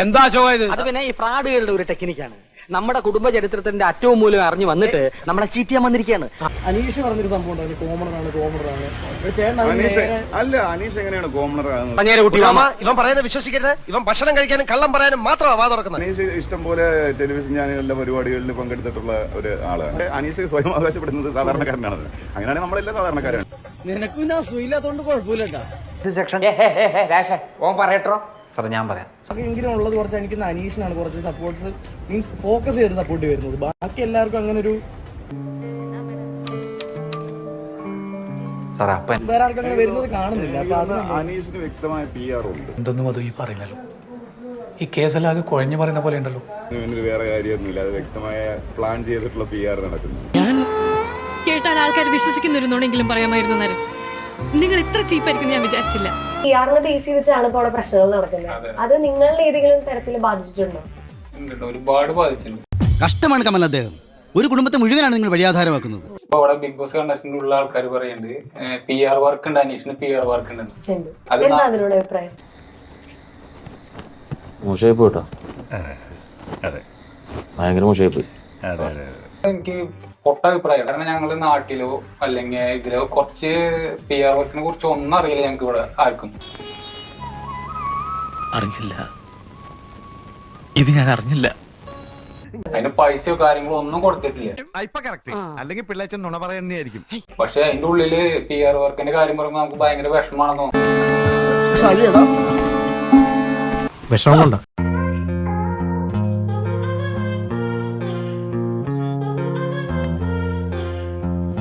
എന്താ ചോദ്യം ഇത് അത് പിന്നെ ഈ ഫ്രാഡുകളുടെ ഒരു ടെക്നിക്കാണ്. നമ്മുടെ കുടുംബ ചരിത്രത്തിന്റെ അറ്റവും മൂലം അറിഞ്ഞു വന്നിട്ട് നമ്മളെ ചീറ്റ് ചെയ്യാൻ വന്നിരിക്കുകയാണ്. അനീഷ് പറഞ്ഞൊരു സംഭവം ഉണ്ടായിരുന്നു. കോമണറാണ് കോമണറാണ് ചേട്ടൻ അനീഷ് അല്ല അനീഷ് എങ്ങനെയാണ് കോമണർ ആകുന്നത്? കുട്ടി ഇവൻ പറയുന്നത് വിശ്വസിക്കരുത്. ഇവൻ ഭക്ഷണം കഴിക്കാനും കള്ളം പറയാനും മാത്രമാണ് വാ തുറക്കുന്നത്. അനീഷ് ഇഷ്ടം പോലെ ടെലിവിഷൻ ചാനലിലെ പരിപാടികളിൽ പങ്കെടുത്തിട്ടുള്ള ഒരു ആളാണ്. അനീഷ് സ്വയം അവകാശപ്പെടുന്നത് സാധാരണക്കാരനാണ്. അങ്ങനെയാണെങ്കിൽ നമ്മളെല്ലാം സാധാരണക്കാരാണ്. നിനക്കും ഞാൻ സുഖമില്ലാത്തോണ്ട് കുഴപ്പമില്ല ഓൻ പറയട്ടോ സാർ ഞാൻ പറയാം. എങ്കിലും ഉള്ളത് കുറച്ച് എനിക്ക് അനീഷിനാണ് കുറച്ച് സപ്പോർട്ട്സ് മീൻസ് ഫോക്കസ് ചെയ്ത് സപ്പോർട്ട് വരുന്നത്. ബാക്കി എല്ലാവർക്കും അങ്ങനെ ഒരു സാറേ അപ്പൻ വേറെ ആർക്കും അങ്ങനെ വരുന്നത് കാണുന്നില്ല. അപ്പൊ അത് അനീഷിന് വ്യക്തമായ പി ആർ ഉണ്ട്? എന്തെന്നും അത് ഈ പറയുന്നല്ലോ. ഈ കേസലാകെ കുഴഞ്ഞു പറയുന്ന പോലെ ഉണ്ടല്ലോ. വേറെ കാര്യമൊന്നുമില്ല. അത് വ്യക്തമായ പ്ലാൻ ചെയ്തിട്ടുള്ള പി ആർ നടക്കുന്നു കേട്ടാൽ ആൾക്കാർ വിശ്വസിക്കുന്നിരുന്നോണെങ്കിലും പറയാമായിരുന്നു നരൻ. നിങ്ങൾ ഇത്ര ചീപ്പായിരിക്കും ഞാൻ വിചാരിച്ചില്ല. പി ആറിനെ ബേസ് ചെയ്തിട്ടാണ് ഇപ്പോൾ അവിടെ പ്രശ്നങ്ങൾ നടക്കുന്നത്. അത്. നിങ്ങളുടെ ഏതെങ്കിലും തരത്തിൽ ബാധിച്ചിട്ടുണ്ടോ? ഒരുപാട് ബാധിച്ചിട്ടുണ്ട്. കഷ്ടമാണ് കമൽ അദ്ദേഹം. ഒരു കുടുംബത്തെ മുഴുവനാണ് നിങ്ങൾ വഴിയാധാരമാക്കുന്നത്. ഇപ്പൊ അവിടെ ബിഗ് ബോസ് കണ്ടസ്റ്റന്റ് ഉള്ള ആൾക്കാർ പറയുന്നുണ്ട് പി ആർ വർക്ക് ഉണ്ട് അനീഷിന് പി ആർ വർക്ക് ഉണ്ട്. അതിനോട് അഭിപ്രായം? മോശമായി പോയിട്ടോ? അതെ. ഭയങ്കര മോശമായി പോയി. അതെ അതെ. എനിക്ക് പൊട്ട അഭിപ്രായം കാരണം ഞങ്ങൾ നാട്ടിലോ അല്ലെങ്കിൽ ഇതിലോ കുറച്ച് പി ആർ വർക്കിനെ കുറിച്ച് ഒന്നും അറിയില്ല ഞങ്ങൾക്ക് ഇവിടെ ആർക്കും. അറിഞ്ഞില്ല. ഇത് ഞാൻ അറിഞ്ഞില്ല. അതിന് പൈസയോ കാര്യങ്ങളോ ഒന്നും കൊടുത്തിട്ടില്ല. അല്ലെങ്കിൽ പിള്ളേച്ചൻ നുണ പറയുന്നതായിരിക്കും. പക്ഷെ അതിന്റെ ഉള്ളിൽ പി ആർ വർക്കിന്റെ കാര്യം പറയുമ്പോൾ നമുക്ക് ഭയങ്കര വിഷമാണെന്ന് തോന്നുന്നു. ശരിയടാ വിഷമം കൊണ്ടാ